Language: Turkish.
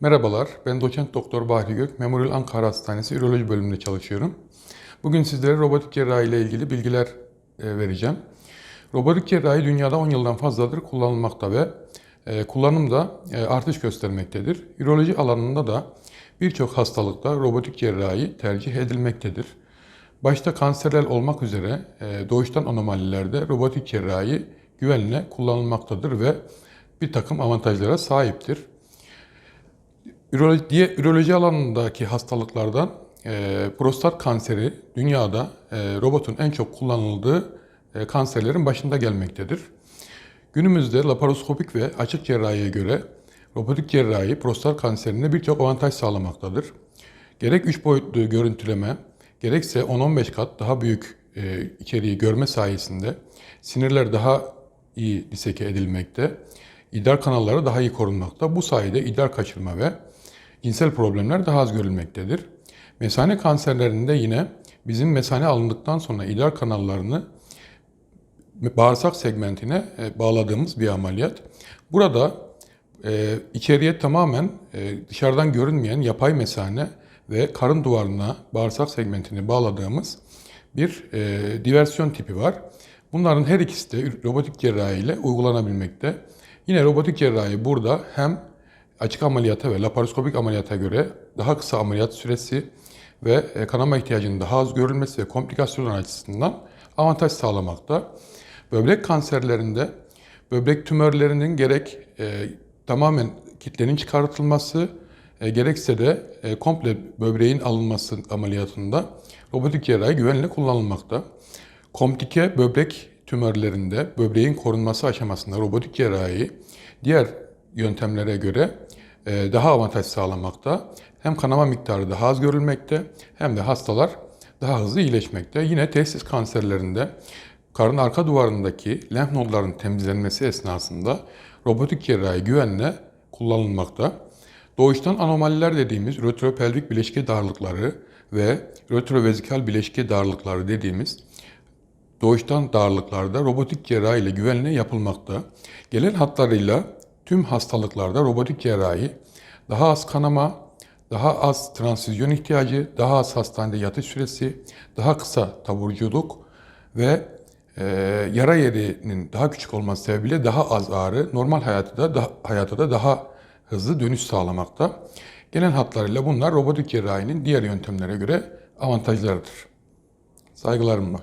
Merhabalar, ben doçent doktor Bahri Gök, Memorial Ankara Hastanesi Üroloji bölümünde çalışıyorum. Bugün sizlere robotik cerrahi ile ilgili bilgiler e, vereceğim. Robotik cerrahi dünyada 10 yıldan fazladır kullanılmakta ve e, kullanımda e, artış göstermektedir. Üroloji alanında da birçok hastalıkta robotik cerrahi tercih edilmektedir. Başta kanserler olmak üzere doğuştan anomalilerde robotik cerrahi güvenle kullanılmaktadır ve bir takım avantajlara sahiptir. Üroloji, diye, üroloji alanındaki hastalıklardan e, prostat kanseri dünyada e, robotun en çok kullanıldığı e, kanserlerin başında gelmektedir. Günümüzde laparoskopik ve açık cerrahiye göre robotik cerrahi prostat kanserinde birçok avantaj sağlamaktadır. Gerek 3 boyutlu görüntüleme, gerekse 10-15 kat daha büyük e, içeriği görme sayesinde sinirler daha iyi diseke edilmekte, idrar kanalları daha iyi korunmakta. Bu sayede idrar kaçırma ve cinsel problemler daha az görülmektedir. Mesane kanserlerinde yine bizim mesane alındıktan sonra idrar kanallarını bağırsak segmentine e, bağladığımız bir ameliyat. Burada e, içeriye tamamen e, dışarıdan görünmeyen yapay mesane ve karın duvarına bağırsak segmentini bağladığımız bir e, diversyon tipi var. Bunların her ikisi de robotik cerrahi ile uygulanabilmekte. Yine robotik cerrahi burada hem açık ameliyata ve laparoskopik ameliyata göre daha kısa ameliyat süresi ve e, kanama ihtiyacının daha az görülmesi ve komplikasyonlar açısından avantaj sağlamakta. Böbrek kanserlerinde böbrek tümörlerinin gerek e, tamamen kitlenin çıkartılması e, gerekse de e, komple böbreğin alınması ameliyatında robotik cerrahi güvenle kullanılmakta. Komplike böbrek tümörlerinde böbreğin korunması aşamasında robotik cerrahi diğer yöntemlere göre e, daha avantaj sağlamakta. Hem kanama miktarı daha az görülmekte hem de hastalar daha hızlı iyileşmekte. Yine testis kanserlerinde karın arka duvarındaki lenf nodlarının temizlenmesi esnasında robotik cerrahi güvenle kullanılmakta. Doğuştan anomaliler dediğimiz retropelvik bileşke darlıkları ve retrovezikal bileşke darlıkları dediğimiz doğuştan darlıklarda robotik cerrahi ile güvenle yapılmakta. Gelen hatlarıyla tüm hastalıklarda robotik cerrahi daha az kanama, daha az transfüzyon ihtiyacı, daha az hastanede yatış süresi, daha kısa taburculuk ve e, yara yerinin daha küçük olması sebebiyle daha az ağrı, normal hayatı da, da hayata da daha hızlı dönüş sağlamakta. Genel hatlarıyla bunlar robotik cerrahinin diğer yöntemlere göre avantajlarıdır. Saygılarımla.